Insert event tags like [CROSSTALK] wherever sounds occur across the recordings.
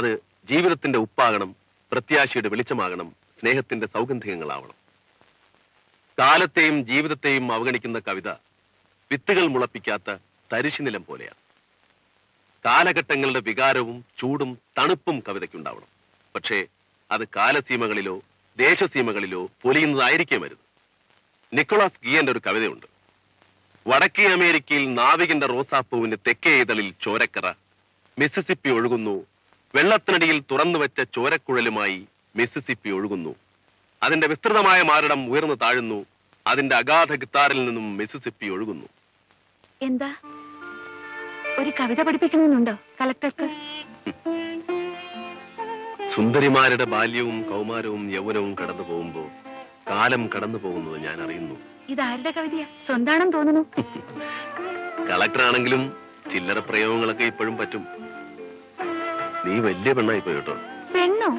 അത് ജീവിതത്തിന്റെ ഉപ്പാകണം പ്രത്യാശയുടെ വെളിച്ചമാകണം സ്നേഹത്തിന്റെ സൗഗന്ധികങ്ങളാവണം. കാലത്തെയും ജീവിതത്തെയും അവഗണിക്കുന്ന കവിത വിത്തുകൾ മുളപ്പിക്കാത്ത തരിശുനിലം പോലെയാണ്. കാലഘട്ടങ്ങളുടെ വികാരവും ചൂടും തണുപ്പും കവിതയ്ക്കുണ്ടാവണം. പക്ഷേ അത് കാലസീമകളിലോ ദേശസീമകളിലോ പൊലിയുന്നതായിരിക്കേ വരുത് നിക്കോളാസ് ഗിയന്റെ ഒരു കവിതയുണ്ട്. വടക്കേ അമേരിക്കയിൽ നാവികന്റെ റോസാപ്പൂവിന് തെക്കേ ഇതളിൽ ചോരക്കറ മിസിസിപ്പി ഒഴുകുന്നു വെള്ളത്തിനടിയിൽ തുറന്നു വെച്ച ചോരക്കുഴലുമായി മിസിസിപ്പി ഒഴുകുന്നു. അതിന്റെ വിസ്തൃതമായ മാരടം ഉയർന്നു താഴുന്നു. അതിന്റെ അഗാധ ഗിത്താറിൽ നിന്നും മിസിസിപ്പി ഒഴുകുന്നു. എന്താ? ഒരു കവിത പഠിപ്പിക്കുന്നുണ്ടോ കളക്ടർക്ക് സുന്ദരിമാരുടെ ബാല്യവും കൗമാരവും യൗവനവും കടന്നു പോകുമ്പോ കാലം കടന്നു പോകുന്നത് ഞാൻ അറിയുന്നു. ഇതാരുടെ കവിതയാ? സ്വന്താണെന്ന് തോന്നുന്നു. [LAUGHS] കളക്ടറാണെങ്കിലും ചില്ലറ പ്രയോഗങ്ങളൊക്കെ ഇപ്പോഴും പറ്റും. നീ വലിയ പെണ്ണായി പോയി കേട്ടോ. പെണ്ണോ?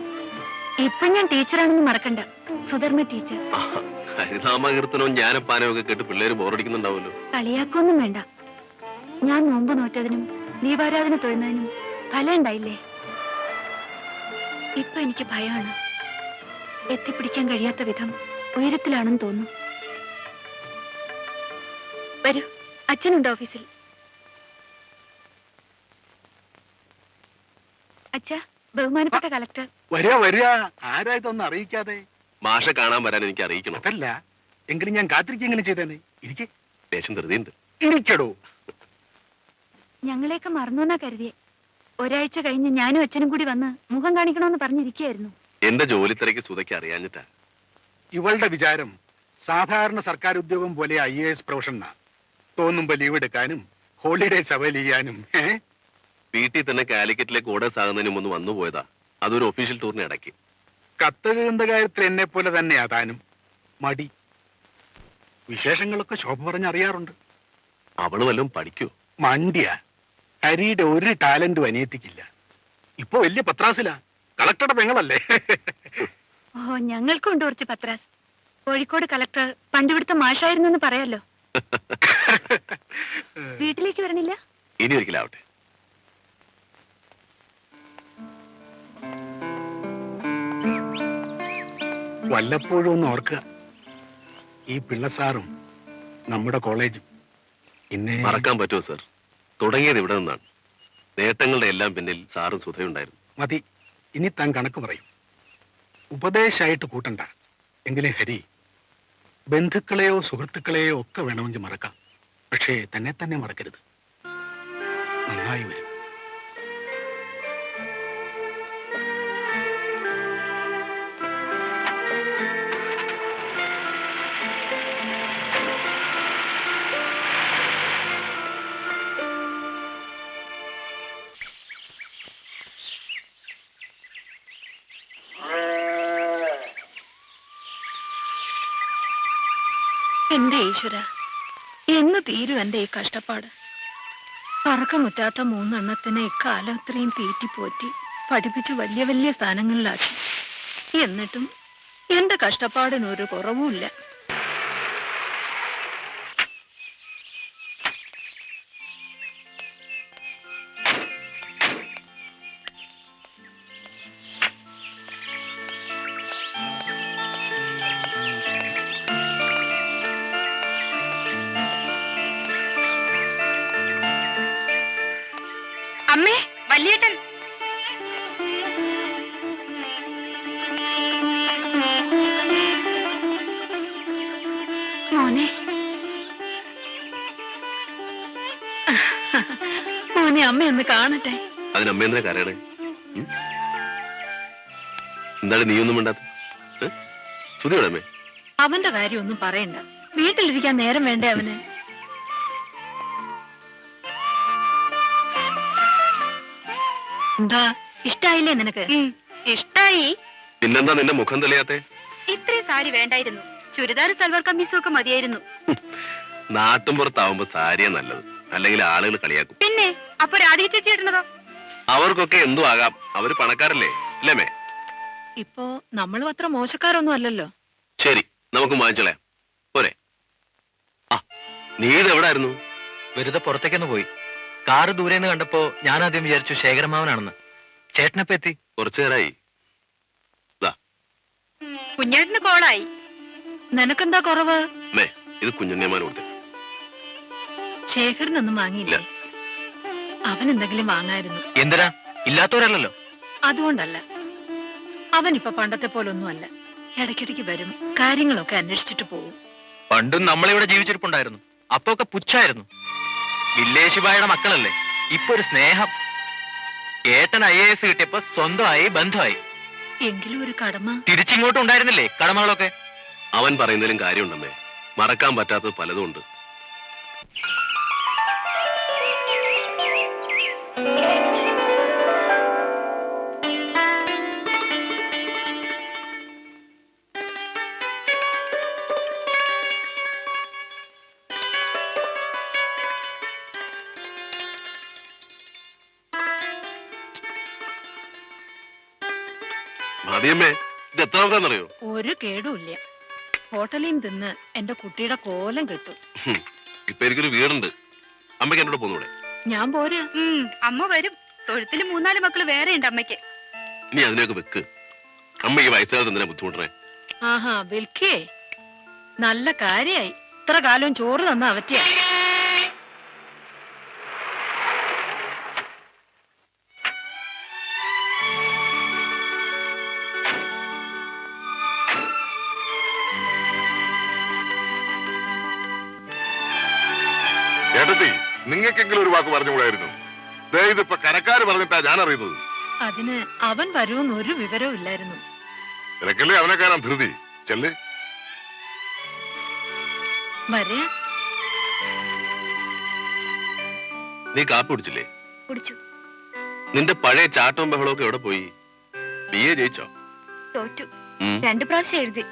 ഇപ്പൊ ഞാൻ ടീച്ചറാണെന്ന് മറക്കണ്ട. സുധർമ്മ ടീച്ചർ. ഹരിനാമകീർത്തനവും ജ്ഞാനപ്പാനവും ഒക്കെ കേട്ട് പിള്ളേര് ബോറടിക്കുന്നുണ്ടാവുമല്ലോ. കളിയാക്കൊന്നും വേണ്ട. ഞാൻ നോമ്പ് നോറ്റതിനും ദീപാരാധന തൊഴുന്നതിനും ഫലം ഉണ്ടായില്ലേ? ഇപ്പൊ എനിക്ക് ഭയമാണ്. എത്തിപ്പിടിക്കാൻ കഴിയാത്ത വിധം ഉയരത്തിലാണെന്ന് തോന്നുന്നു. വരൂ അച്ഛനുണ്ട് ഓഫീസിൽ? അച്ഛ ബഹുമാനപ്പെട്ട കളക്ടർ വരിക വരിക. ആരാ ഇതൊന്നും അറിയിക്കാതെ. മാഷ കാണാൻ വരാൻ എനിക്ക് അറിയിക്കണം? അതല്ല എങ്കിലും ഞാൻ കാത്തിരിക്കുക എങ്ങനെ ചെയ്തേനെ. ഇരിക്കെ. ദേശം ധൃതിയുണ്ട് ഇരിക്കടോ. ഞങ്ങളെയൊക്കെ മറന്നുവെന്നാ കരുതിയെ. ഒരാഴ്ച കഴിഞ്ഞ് ഞാനും അച്ഛനും കൂടി വന്ന് മുഖം കാണിക്കണമെന്ന് പറഞ്ഞിരിക്കുകയായിരുന്നു. എന്റെ ജോലി തിരക്ക് സുതയ്ക്ക് അറിയാഞ്ഞിട്ടാ. ഇവളുടെ വിചാരം സാധാരണ സർക്കാർ ഉദ്യോഗം പോലെ ഐ എ എസ് പ്രൊഫഷനാ. തോന്നുമ്പോ ലീവ് എടുക്കാനും ഹോളിഡേസ് അവൈൽ ചെയ്യാനും ഏ? വീട്ടിൽ തന്നെ കാലിക്കറ്റിലേക്ക് ഓർഡേഴ്സ് ആകുന്നതിന് മുമ്പ് വന്നു പോയതാ. അതൊരു ഒഫീഷ്യൽ ടൂറിന് ഇടയ്ക്ക്. കത്തെഴുതുന്ന കാര്യത്തിൽ എന്നെ പോലെ തന്നെയാ താനും. മടി. വിശേഷങ്ങളൊക്കെ ശോഭ പറഞ്ഞറിയാറുണ്ട് അവൾ വല്ലതും പഠിക്കൂ? മണ്ടിയ. ഹരിയുടെ ഒരു ടാലന്റും അനിയത്തിക്കില്ല. ഇപ്പൊ വലിയ പത്രാസിലാ. കളക്ടറുടെ പെങ്ങളല്ലേ. ഓ ഞങ്ങൾക്കുണ്ട് കുറച്ച് പത്രാസ്. കോഴിക്കോട് കളക്ടർ പണ്ടിവിടുത്തെ മാഷായിരുന്നു എന്ന് പറയാലോ. [LAUGHS] വീട്ടിലേക്ക് വരണില്ല? ഇനി ഒരിക്കലാവട്ടെ. വല്ലപ്പോഴും ഒന്ന് ഓർക്കുക. ഈ പിള്ളസാറും നമ്മുടെ കോളേജും പിന്നെ മറക്കാൻ പറ്റുമോ സർ? തുടങ്ങിയത് ഇവിടെ നിന്നാണ്. നേട്ടങ്ങളുടെ എല്ലാം പിന്നിൽ സാറും സുധയുണ്ടായിരുന്നു മതി. ഇനി താൻ കണക്ക് പറയും. ഉപദേശമായിട്ട് കൂട്ടണ്ട. എങ്കിലും ഹരി ബന്ധുക്കളെയോ സുഹൃത്തുക്കളെയോ ഒക്കെ വേണമെങ്കിൽ മറക്കാം. പക്ഷേ തന്നെ തന്നെ മറക്കരുത്. നന്നായി വരും. എന്റെ ഈശ്വര എന്ന് തീരും എന്റെ ഈ കഷ്ടപ്പാട്. പറക്കമുറ്റാത്ത മൂന്നെണ്ണത്തിനെ ഇക്കാലം ഇത്രയും തീറ്റിപ്പോറ്റി പഠിപ്പിച്ച് വലിയ വലിയ സ്ഥാനങ്ങളിലാക്കി. എന്നിട്ടും എന്റെ കഷ്ടപ്പാടിനൊരു കുറവുമില്ല. അമ്മേ വല്യേട്ടൻ. മോനെ. മോനെ അമ്മ ഒന്ന് കാണട്ടെ. അതിന് അമ്മേന്ദ്ര കരയണേ? എന്താണ് നീയൊന്നും വേണ്ടാത്ത അവന്റെ കാര്യം അവന്റെ കാര്യമൊന്നും പറയണ്ട. വീട്ടിലിരിക്കാൻ നേരം വേണ്ടേ അവന്? എന്താ? ഇഷ്ടായില്ലേ നിനക്ക്? ഇഷ്ടായി. പിന്നെന്താ നിന്റെ മുഖം തെളിയാത്തെ? ഇത്രയും സാരി വേണ്ടായിരുന്നു. ചുരിദാർ സൽവാർ കമ്മീസും ഒക്കെ മതിയായിരുന്നു. നാട്ടും പുറത്താവുമ്പോ സാരിയാ നല്ലത്. അല്ലെങ്കിൽ ആളുകൾ കളിയാക്കും. പിന്നെ അപ്പൊ രാധി ചേച്ചി ഇടുന്നതോ അവർക്കൊക്കെ എന്തു ആകാം. അവർ പണക്കാരല്ലേ? അല്ലേ ഇപ്പോ നമ്മളും അത്ര മോശക്കാരൊന്നും അല്ലല്ലോ. ശരി നമുക്ക് വാങ്ങിച്ചോളാം പോരെ. ആ നീ ഇത് എവിടായിരുന്നു വെറുതെ പുറത്തേക്കൊന്ന് പോയി. കാറ് ദൂരെ നിന്ന് കണ്ടപ്പോ ഞാൻ ആദ്യം വിചാരിച്ചു ശേഖരമാവനാണെന്ന്. ചേട്ടനപ്പ എത്തി? കുറച്ചു നേരമായി കുഞ്ഞേട്ടന് കോളായി. നിനക്കെന്താ കുറവ്? ഇത് കുഞ്ഞുണ്ണിയമാനുണ്ട് ശേഖരനൊന്നും വാങ്ങിയില്ല? അവൻ എന്തെങ്കിലും വാങ്ങായിരുന്നു. എന്തിനാ? ഇല്ലാത്തവരല്ലോ അതുകൊണ്ടല്ല. അവൻ ഇപ്പൊ പണ്ടത്തെ പോലെ പോലൊന്നുമല്ല. ഇടയ്ക്കിടയ്ക്ക് വരും. കാര്യങ്ങളൊക്കെ അന്വേഷിച്ചിട്ട് പോവും. പണ്ടും നമ്മളിവിടെ ജീവിച്ചിരിപ്പുണ്ടായിരുന്നു. അപ്പൊ ഒക്കെ പുച്ഛായിരുന്നു. വില്ലേശുബായുടെ മക്കളല്ലേ? ഇപ്പൊ ഒരു സ്നേഹം. ഏട്ടൻ ഐ എ എസ് കിട്ടിയപ്പോ സ്വന്തമായി ബന്ധമായി. എങ്കിലും ഒരു കടമ. തിരിച്ചിങ്ങോട്ടും ഉണ്ടായിരുന്നില്ലേ കടമകളൊക്കെ? അവൻ പറയുന്നതിലും കാര്യമുണ്ടമ്മേ. മറക്കാൻ പറ്റാത്തത് പലതും ഉണ്ട്. എത്രാമതാന്നറിയോ ഒരു കേടുമില്ല. ഹോട്ടലിൽ നിന്ന് എന്റെ കുട്ടിയുടെ കോലം കിട്ടും. ഇപ്പൊ എനിക്കൊരു വീടുണ്ട്. അമ്മയ്ക്ക് എന്നോട് പോന്നൂടെ? ഞാൻ പോരാ. അമ്മ വരും. തൊഴുത്തിൽ മൂന്നാൽ മക്കൾ വേറെ ഉണ്ട് അമ്മയ്ക്ക്. ഇനി അതിനെയൊക്കെ വെക്ക്. അമ്മ ഈ വയസ്സുകാലത്ത് എന്തിനാ ബുദ്ധിമുട്ടണേ? ആഹാ വിൽക്കേ. നല്ല കാര്യായി. ഇത്ര കാലം ചോറ് തന്ന അവറ്റിയാ. വാക്ക് പറഞ്ഞുകൂടായിരുന്നു? ഇതിപ്പോ കരക്കാര് പറഞ്ഞിട്ടാ ഞാൻ അറിയുന്നത് അതിന് അവൻ വരുമെന്ന് ഒരു വിവരവും ഇല്ലായിരുന്നു. നിനക്കല്ലേ അവനെ കാണാൻ ധൃതി? ചെല്ല്. വരെ. നീ കാപ്പി കുടിച്ചില്ലേ? കുടിച്ചു. നിന്റെ പഴയ ചാട്ടവും ബഹളമൊക്കെ എവിടെ പോയി? ബി എ ജയിച്ചോ? തോറ്റു. രണ്ടു പ്രാവശ്യം എഴുതി.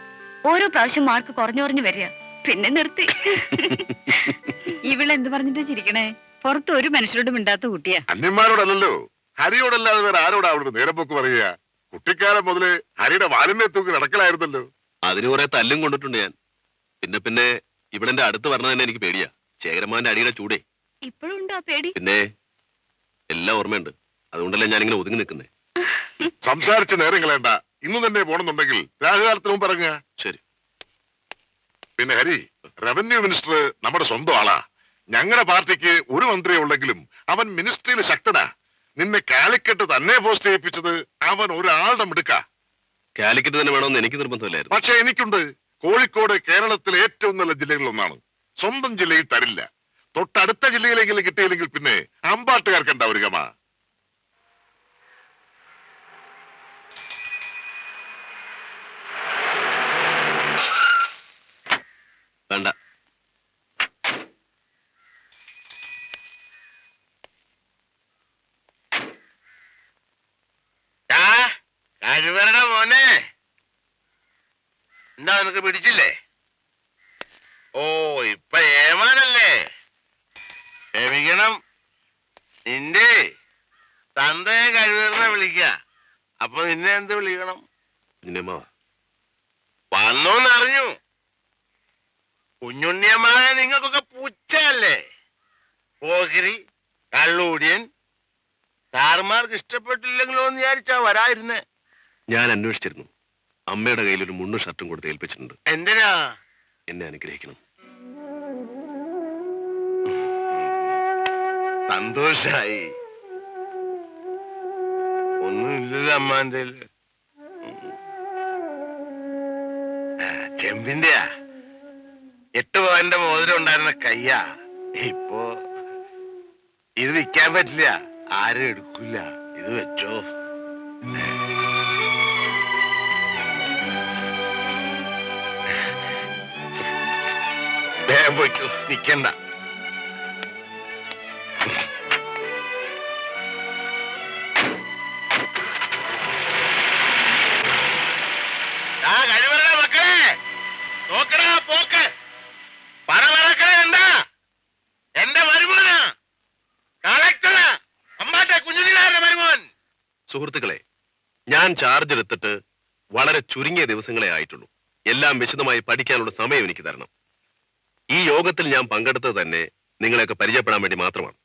ഓരോ പ്രാവശ്യം മാർക്ക് കുറഞ്ഞു കുറഞ്ഞു വരിക. പിന്നെ നിർത്തി. [LAUGHS] ഇവളെന്ത് പറഞ്ഞിട്ട് ചിരിക്കണേ? പുറത്ത് ഒരു മനുഷ്യരോടും മിണ്ടാത്ത കുട്ടിയാ. അന്യന്മാരോടല്ലോ ഹരിയോടല്ലാതെ വേറെ ആരോടാ അവിടെ നേരെ പോക്ക് പറയുക? കുട്ടിക്കാലം മുതൽ ഹരിയുടെ വാലിനെ തൂക്കി നടക്കലായിരുന്നല്ലോ. അതിന് കുറെ തല്ലും കൊണ്ടിട്ടുണ്ട് ഞാൻ. പിന്നെ പിന്നെ ഇവിടെ എന്റെ അടുത്ത് പറഞ്ഞ തന്നെ എനിക്ക് പേടിയാ. ശേഖരമാന്റെ അടിയുടെ ചൂടേ. ഇപ്പോഴും ഉണ്ടോ പേടി? പിന്നെ എല്ലാം ഓർമ്മയുണ്ട്. അതുകൊണ്ടല്ലേ ഞാൻ ഇങ്ങനെ ഒതുങ്ങി നിൽക്കുന്നേ. സംസാരിച്ച് നേരം കളയണ്ട. ഇന്ന് തന്നെ പോണെന്നുണ്ടെങ്കിൽ രാഹുകാലത്തിന് മുമ്പ് ഇറങ്ങുക. ശരി. പിന്നെ ഹരി റവന്യൂ മിനിസ്റ്റർ നമ്മുടെ സ്വന്തം ആളാ. ഞങ്ങളുടെ പാർട്ടിക്ക് ഒരു മന്ത്രി ഉണ്ടെങ്കിലും അവൻ മിനിസ്ട്രിയിൽ ശക്തനാ. നിന്നെ കാലിക്കറ്റ് തന്നെ പോസ്റ്റ് ചെയ്യിപ്പിച്ചത് അവൻ ഒരാളുടെ മിടുക്ക. കാലിക്കറ്റ് തന്നെ വേണമെന്ന് എനിക്ക് നിർബന്ധമില്ലായിരുന്നു. പക്ഷെ എനിക്കുണ്ട് കോഴിക്കോട് കേരളത്തിലെ ഏറ്റവും നല്ല ജില്ലകളിൽ ഒന്നാണ് സ്വന്തം ജില്ലയിൽ തരില്ല. തൊട്ടടുത്ത ജില്ലയിലെങ്കിലും കിട്ടിയില്ലെങ്കിൽ പിന്നെ അമ്പാട്ടുകാർക്ക് എന്താ ഒരു ഗമ? വേണ്ട. മോനെ. എന്താ നിനക്ക് പിടിച്ചില്ലേ? ഓ ഇപ്പൊ ഏമാനല്ലേ ക്ഷമിക്കണം. നിന്റെ തന്തയെ കഴിവറിനെ വിളിക്ക. അപ്പൊ നിന്നെ എന്ത് വിളിക്കണം? കുഞ്ഞിയമ്മാവ വന്നോന്ന് അറിഞ്ഞു കുഞ്ഞുണ്ണിയമ്മായ നിങ്ങൾക്കൊക്കെ പൂച്ചല്ലേ പോകിരി കള്ളൂടിയൻ സാറുമാർക്ക് ഇഷ്ടപ്പെട്ടില്ലെങ്കിലോ എന്ന് വിചാരിച്ചാ വരായിരുന്നേ ഞാൻ അന്വേഷിച്ചിരുന്നു. അമ്മയുടെ കയ്യിൽ ഒരു മുണ്ണു ഷർട്ടും കൊടുത്ത് ഏൽപ്പിച്ചിട്ടുണ്ട്. എന്തിനാ? എന്നെ അനുഗ്രഹിക്കണം. സന്തോഷായി. ഒന്നുമില്ലല്ലോ അമ്മാന്റെ ചെമ്പിന്റെയാ എട്ട് പവന്റെ മോതിരം ഉണ്ടായിരുന്ന കയ്യാ. ഇപ്പോ ഇത് വിൽക്കാൻ പറ്റില്ല. ആരും എടുക്കില്ല. ഇത് വെച്ചോ. അമ്മാട്ടെ കുഞ്ഞുനാരുടെ നിൽക്കണ്ട സുഹൃത്തുക്കളെ ഞാൻ ചാർജ് എടുത്തിട്ട് വളരെ ചുരുങ്ങിയ ദിവസങ്ങളെ ആയിട്ടുള്ളൂ. എല്ലാം വിശദമായി പഠിക്കാനുള്ള സമയം എനിക്ക് തരണം. ഈ യോഗത്തിൽ ഞാൻ പങ്കെടുത്തത് തന്നെ നിങ്ങളെയൊക്കെ പരിചയപ്പെടാൻ വേണ്ടി മാത്രമാണ്.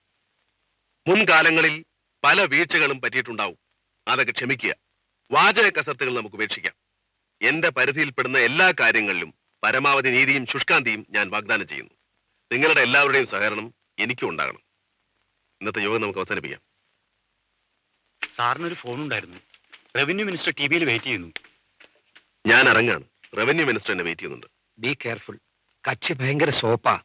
മുൻകാലങ്ങളിൽ പല വീഴ്ചകളും പറ്റിയിട്ടുണ്ടാവും. അതൊക്കെ ക്ഷമിക്കുക. വാചക കസർത്തുകൾ നമുക്ക് ഉപേക്ഷിക്കാം. എന്റെ പരിധിയിൽപ്പെടുന്ന എല്ലാ കാര്യങ്ങളിലും പരമാവധി നീതിയും ശുഷ്കാന്തിയും ഞാൻ വാഗ്ദാനം ചെയ്യുന്നു. നിങ്ങളുടെ എല്ലാവരുടെയും സഹകരണം എനിക്കും ഉണ്ടാകണം. ഇന്നത്തെ യോഗം നമുക്ക് അവസാനിപ്പിക്കാം. സാറിനൊരു ഫോൺ ഉണ്ടായിരുന്നു റവന്യൂ മിനിസ്റ്റർ ടി വിയിൽ വെയിറ്റ് ചെയ്യുന്നു. ഞാൻ ഇറങ്ങാണ് റവന്യൂ മിനിസ്റ്റർ എന്നെ വെയിറ്റ് ചെയ്യുന്നുണ്ട്. ബി കെയർഫുൾ കക്ഷി ഭയങ്കര സോപ്പാ.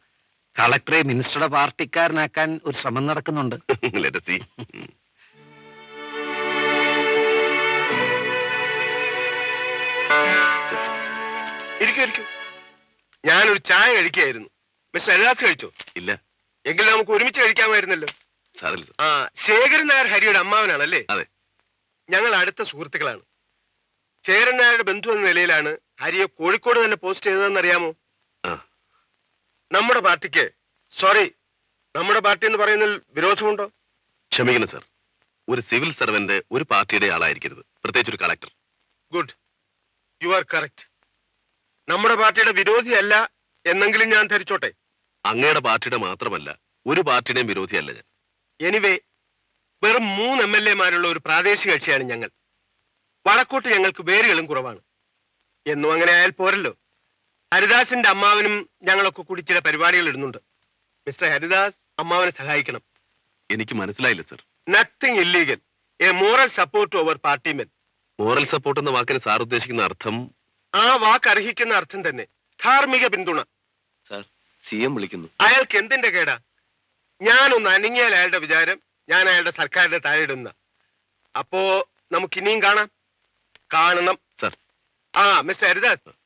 കളക്ടറെ മിനിസ്റ്ററുടെ പാർട്ടിക്കാരനാക്കാൻ ഒരു ശ്രമം നടക്കുന്നുണ്ട്. [LAUGHS] ഞാനൊരു ചായ കഴിക്കായിരുന്നു മിസ്റ്റർ ഹരിദാസ് കഴിച്ചോ? ഇല്ല. എങ്കിൽ നമുക്ക് ഒരുമിച്ച് കഴിക്കാമായിരുന്നല്ലോ. ആ ശേഖരൻ നായർ ഹരിയുടെ അമ്മാവനാണല്ലേ? അതെ. ഞങ്ങൾ അടുത്ത സുഹൃത്തുക്കളാണ്. ശേഖരൻ നായരുടെ ബന്ധു എന്ന നിലയിലാണ് ഹരിയെ കോഴിക്കോട് തന്നെ പോസ്റ്റ് ചെയ്തതെന്ന് അറിയാമോ ആ. നമ്മുടെ പാർട്ടിക്ക് സോറി നമ്മുടെ പാർട്ടി എന്ന് പറയുന്നതിൽ വിരോധമുണ്ടോ? ക്ഷമിക്കണം സർ ഒരു സിവിൽ സർവന്റ് ഒരു പാർട്ടിയുടെ ആളായിരിക്കരുത്. പ്രത്യേകിച്ച് ഒരു collector good you are correct നമ്മുടെ പാർട്ടിയുടെ വിരോധിയല്ല എന്നെങ്കിലും ഞാൻ ധരിച്ചോട്ടെ. അങ്ങയുടെ പാർട്ടിയുടെ മാത്രമല്ല ഒരു പാർട്ടിയുടെയും വിരോധിയല്ല ഞാൻ. എനിവേ വെറും മൂന്ന് എം എൽ എമാരുള്ള ഒരു പ്രാദേശിക കക്ഷിയാണ് ഞങ്ങൾ. വടക്കോട്ട് ഞങ്ങൾക്ക് വേരുകളും കുറവാണ്. എന്നും അങ്ങനെ ആയാൽ പോരല്ലോ. ഹരിദാസിന്റെ അമ്മാവനും ഞങ്ങളൊക്കെ കൂടി ചില പരിപാടികൾ ഇടുന്നുണ്ട്. മിസ്റ്റർ ഹരിദാസ് അമ്മാവനെ സഹായിക്കണം. എനിക്ക് മനസ്സിലായില്ല sir. Nothing illegal a moral support over party men moral support എന്ന വാക്കിന് സാർ ഉദ്ദേശിക്കുന്ന അർത്ഥം? ആ വാക്ക് അർഹിക്കുന്ന അർത്ഥം തന്നെ. ധാർമ്മിക പിന്തുണ. സി എം വിളിക്കുന്നു. അയാൾക്ക് എന്തിന്റെ കേടാ? ഞാനൊന്ന് അനങ്ങിയാൽ അയാളുടെ വിചാരം ഞാൻ അയാളുടെ സർക്കാരിന്റെ താഴെ ഇടുന്ന. അപ്പോ നമുക്ക് ഇനിയും കാണാം. കാണണം. സർ. ആ mister Haridas.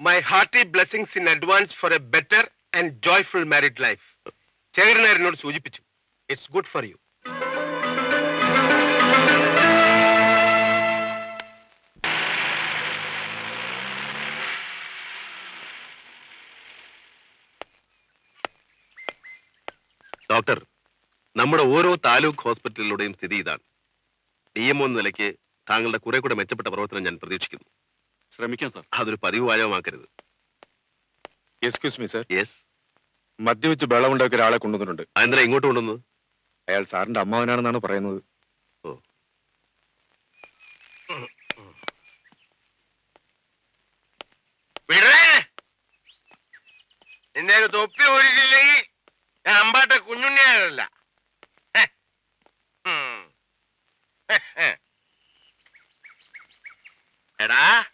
My hearty blessings in advance for a better and joyful married life Shekharan ചേകരനായരനോട് സൂചിപ്പിച്ചു it's good for you doctor നമ്മുടെ ഓരോ താലൂക്ക് ഹോസ്പിറ്റലിലൂടെയും സ്ഥിതി ഇതാണ്. ഡി എം എന്ന നിലയ്ക്ക് താങ്കളുടെ കുറെ കൂടെ മെച്ചപ്പെട്ട പ്രവർത്തനം ഞാൻ പ്രതീക്ഷിക്കുന്നു. ശ്രമിക്കാം സാർ. അതൊരു പതിവ് വാചകമാക്കരുത്. എക്സ്ക്യൂസ് മീ സാർ യെസ് മദ്യവെച്ച് ബഹളമുണ്ടാക്കിയ ഒരാളെ കൊണ്ടുവന്നിട്ടുണ്ട്. അതെന്താ ഇങ്ങോട്ട് കൊണ്ടുവന്നത് അയാൾ സാറിന്റെ അമ്മാവനാണെന്നാണ് പറയുന്നത്. എന്റെ തൊപ്പി ഓടിച്ചില്ലെങ്കിൽ ഞാൻ അമ്പാട്ട ഹെ. എടാ.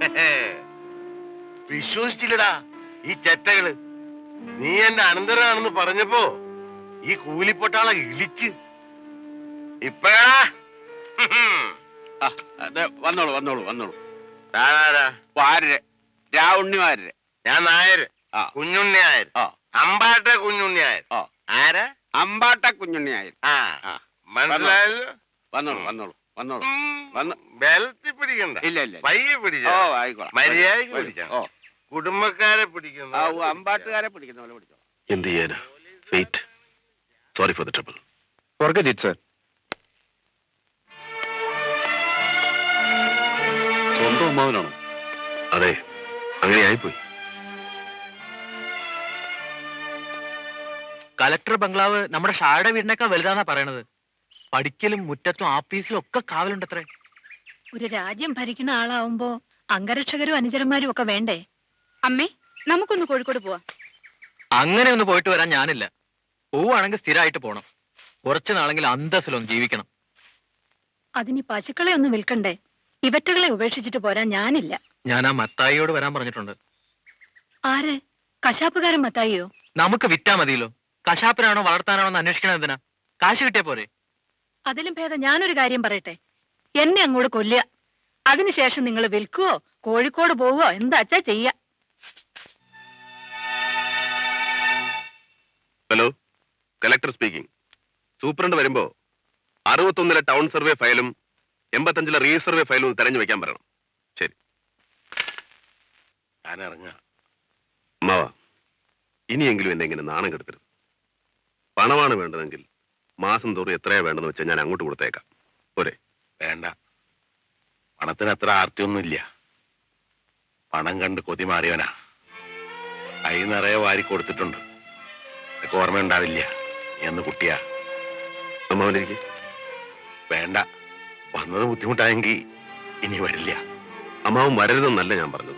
[LAUGHS] വിശ്വസിച്ചില്ലടാ ഈ ചെറ്റകൾ. നീ എന്റെ അനന്തരാണെന്ന് പറഞ്ഞപ്പോ ഈ കൂലിപ്പൊട്ടാളെ ഇടിച്ച് ഇപ്പഴാ? [LAUGHS] വന്നോളൂ വന്നോളൂ വന്നോളൂ. വാരരെ രാവുണ്ണി വാരരെ ഞാൻ നായര് കുഞ്ഞുണ്ണി ആയർ അമ്പാട്ട കുഞ്ഞുണ്ണി ആയർ. ആരാ? അമ്പാട്ട കുഞ്ഞുണ്ണി ആയർ ആ. മനസ്സിലായല്ലോ വന്നോളൂ വന്നോളൂ. വന്നോളൂ. ഉം. വന്ന്. ബലത്തിൽ പിടിക്കണ്ട. ഇല്ല ഇല്ല ഓ ആയിക്കോളാം. ഓ. കുടുംബക്കാരെ പിടിക്കുന്നു ആ ഉവ്വ്, അമ്പാട്ടുകാരെ പിടിക്കുന്ന പോലെ പിടിച്ചോ. എന്ത് ചെയ്യാനാ? Wait sorry for the trouble forget it sir സ്വന്തം അമ്മാവനാണോ? അതെ. അങ്ങനെ ആയിപ്പോയി കലക്ടർ ബംഗ്ലാവ് നമ്മുടെ ഷാരുടെ വീടിനേക്കാൾ വലുതാന്നാ പറയണത്. പഠിക്കലും മുറ്റത്തും ആപ്പീസിലും ഒക്കെ കാവലുണ്ടത്രേ. ഒരു രാജ്യം ഭരിക്കുന്ന ആളാവുമ്പോ അംഗരക്ഷകരും അനുചരന്മാരും ഒക്കെ വേണ്ടേ? അമ്മേ നമുക്കൊന്ന് കോഴിക്കോട് പോവാ. അങ്ങനെ ഒന്ന് പോയിട്ട് വരാൻ ഞാനില്ല. പോവാണെങ്കിൽ സ്ഥിരമായിട്ട് പോണം. കുറച്ചു നാളെങ്കിൽ അന്തസ്സിലൊന്ന് ജീവിക്കണം. അതിന് പശുക്കളെ ഒന്നും വിൽക്കണ്ടേ? ഇവറ്റകളെ ഉപേക്ഷിച്ചിട്ട് പോരാൻ ഞാനില്ല. ഞാൻ ആ മത്തായിയോട് വരാൻ പറഞ്ഞിട്ടുണ്ട്. ആര്? കശാപ്പുകാരൻ മത്തായിയോ? നമുക്ക് വിറ്റാ മതിയല്ലോ. കശാപ്പിനാണോ വളർത്താനാണോ എന്ന് അന്വേഷിക്കണം എന്തിനാ? കാശ് കിട്ടിയ പോരെ? അതിലും ഭേദം ഞാനൊരു കാര്യം പറയട്ടെ? എന്നെ അങ്ങോട്ട് കൊല്ലുക. അതിനുശേഷം നിങ്ങൾ വിൽക്കുവോ കോഴിക്കോട് പോവുകയോ എന്താച്ചാ ചെയ്യ? ഹലോ കലക്ടർ സ്പീക്കിംഗ് സൂപ്രണ്ട് വരുമ്പോ അറുപത്തൊന്നിലെ ടൗൺ സർവേ ഫയലും എൺപത്തഞ്ചിലെ റീസർവേ ഫയലും തെരഞ്ഞു വെക്കാൻ പറയണം. ശരി. ഞാൻ ഇറങ്ങാം അമ്മാവ ഇനിയെങ്കിലും എന്നെ ഇങ്ങനെ നാണം കെടുത്തരുത്. പണമാണ് വേണ്ടതെങ്കിൽ മാസം തോറും എത്രയാ വേണ്ടെന്ന് വെച്ചാൽ ഞാൻ അങ്ങോട്ട് കൊടുത്തേക്കാം. പോരെ. വേണ്ട. പണത്തിന് അത്ര ആർത്തിയൊന്നുമില്ല. പണം കണ്ട് കൊതി മാറിയവനാ. കൈ നിറയെ വാരി കൊടുത്തിട്ടുണ്ട്. അതൊക്കെ ഓർമ്മയുണ്ടാവില്ല. ഉണ്ടാവില്ല എന്ന് കുട്ടിയാ. അമ്മാവനിരിക്കെ വേണ്ട. വന്നത് ബുദ്ധിമുട്ടായെങ്കിൽ ഇനി വരില്ല. അമ്മാവൻ വരരുതെന്നല്ല ഞാൻ പറഞ്ഞത്.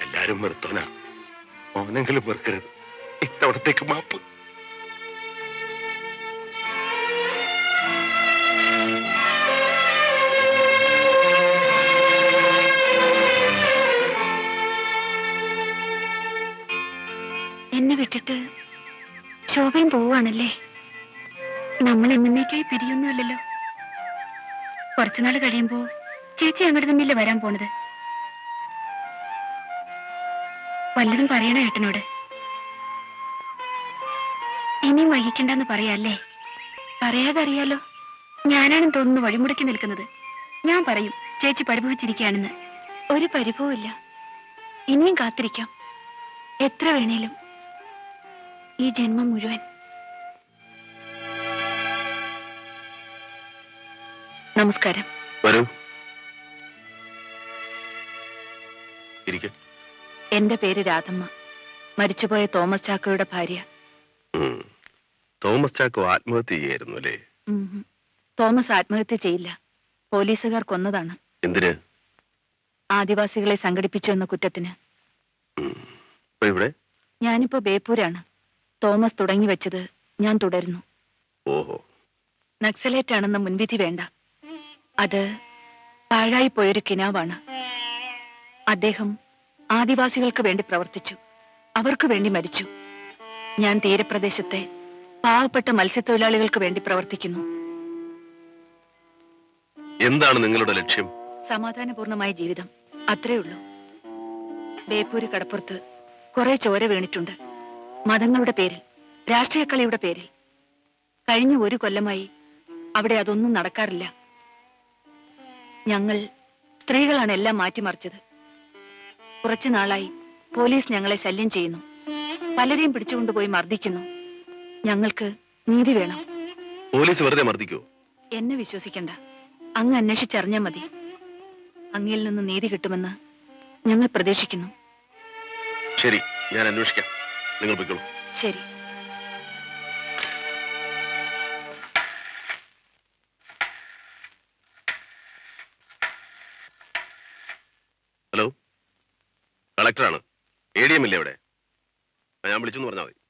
എല്ലാരും വെറുത്തോനാ. മോനെങ്കിലും വെറുക്കരുത്. ഇത്തവണത്തേക്ക് മാപ്പ്. എന്നെ വിട്ടിട്ട് ശോഭയും പോവാണല്ലേ നമ്മൾ എന്നേക്കായി പിരിയൊന്നുമല്ലല്ലോ. കുറച്ചുനാൾ കഴിയുമ്പോ ചേച്ചി അങ്ങോട്ട് തന്നെയല്ലേ വരാൻ പോണത്? വല്ലതും പറയണ ഏട്ടനോട്? ഇനിയും വഹിക്കണ്ടെന്ന് പറയാല്ലേ? പറയാതെ അറിയാലോ ഞാനാണെന്ന് തോന്നുന്നു വഴിമുടക്കി നിൽക്കുന്നത്. ഞാൻ പറയും ചേച്ചി പരിഭവിച്ചിരിക്കുകയാണെന്ന്. ഒരു പരിഭവമില്ല ഇനിയും കാത്തിരിക്കാം. എത്ര വേണേലും. ഈ ജന്മം മുഴുവൻ. നമസ്കാരം. വരൂ. എന്റെ പേര് രാധമ്മ. മരിച്ചുപോയ തോമസ് ചാക്കോയുടെ ഭാര്യ. തോമസ് ചാക്കോ ആത്മഹത്യ ചെയ്യായിരുന്നു അല്ലേ? തോമസ് ആത്മഹത്യ ചെയ്യില്ല. പോലീസുകാർ കൊന്നതാണ്. എന്തിന്? ആദിവാസികളെ സംഘടിപ്പിച്ചു എന്ന കുറ്റത്തിന്. ഞാനിപ്പോ ബേപ്പൂരാണ്. തോമസ് തുടങ്ങി വെച്ചത് ഞാൻ തുടരുന്നു. ഓഹോ. നക്സലേറ്റ് ആണെന്ന മുൻവിധി വേണ്ട. അത് പാഴായി പോയൊരു കിനാവാണ്. അദ്ദേഹം ആദിവാസികൾക്ക് വേണ്ടി പ്രവർത്തിച്ചു. അവർക്ക് വേണ്ടി മരിച്ചു. ഞാൻ തീരപ്രദേശത്തെ പാവപ്പെട്ട മത്സ്യത്തൊഴിലാളികൾക്ക് വേണ്ടി പ്രവർത്തിക്കുന്നു. എന്താണ് നിങ്ങളുടെ ലക്ഷ്യം? സമാധാനപൂർണമായ ജീവിതം. അത്രേ ഉള്ളൂ. ബേപ്പൂര് കടപ്പുറത്ത് കുറെ ചോര വീണിട്ടുണ്ട്. മതങ്ങളുടെ പേരിൽ രാഷ്ട്രീയക്കളിയുടെ പേരിൽ. കഴിഞ്ഞ ഒരു കൊല്ലമായി അവിടെ അതൊന്നും നടക്കാറില്ല. ഞങ്ങൾ സ്ത്രീകളാണ് എല്ലാം മാറ്റിമറിച്ചത്. കുറച്ചു നാളായി പോലീസ് ഞങ്ങളെ ശല്യം ചെയ്യുന്നു. പലരെയും പിടിച്ചുകൊണ്ടുപോയി മർദ്ദിക്കുന്നു. ഞങ്ങൾക്ക് നീതി വേണം. പോലീസ് വെറുതെ മർദ്ദിക്കോ എന്നെ വിശ്വസിക്കണ്ട. അങ്ങ് അന്വേഷിച്ചറിഞ്ഞാ മതി. അങ്ങയിൽ നിന്ന് നീതി കിട്ടുമെന്ന് ഞങ്ങൾ പ്രതീക്ഷിക്കുന്നു. ശരി ഞാൻ അന്വേഷിക്കാം. നിങ്ങൾ പൊയ്ക്കോളൂ. ശരി. ഹലോ. കളക്ടറാണ്. എ ഡി എം ഇല്ലേ അവിടെ? ഞാൻ വിളിച്ചു പറഞ്ഞാൽ മതി.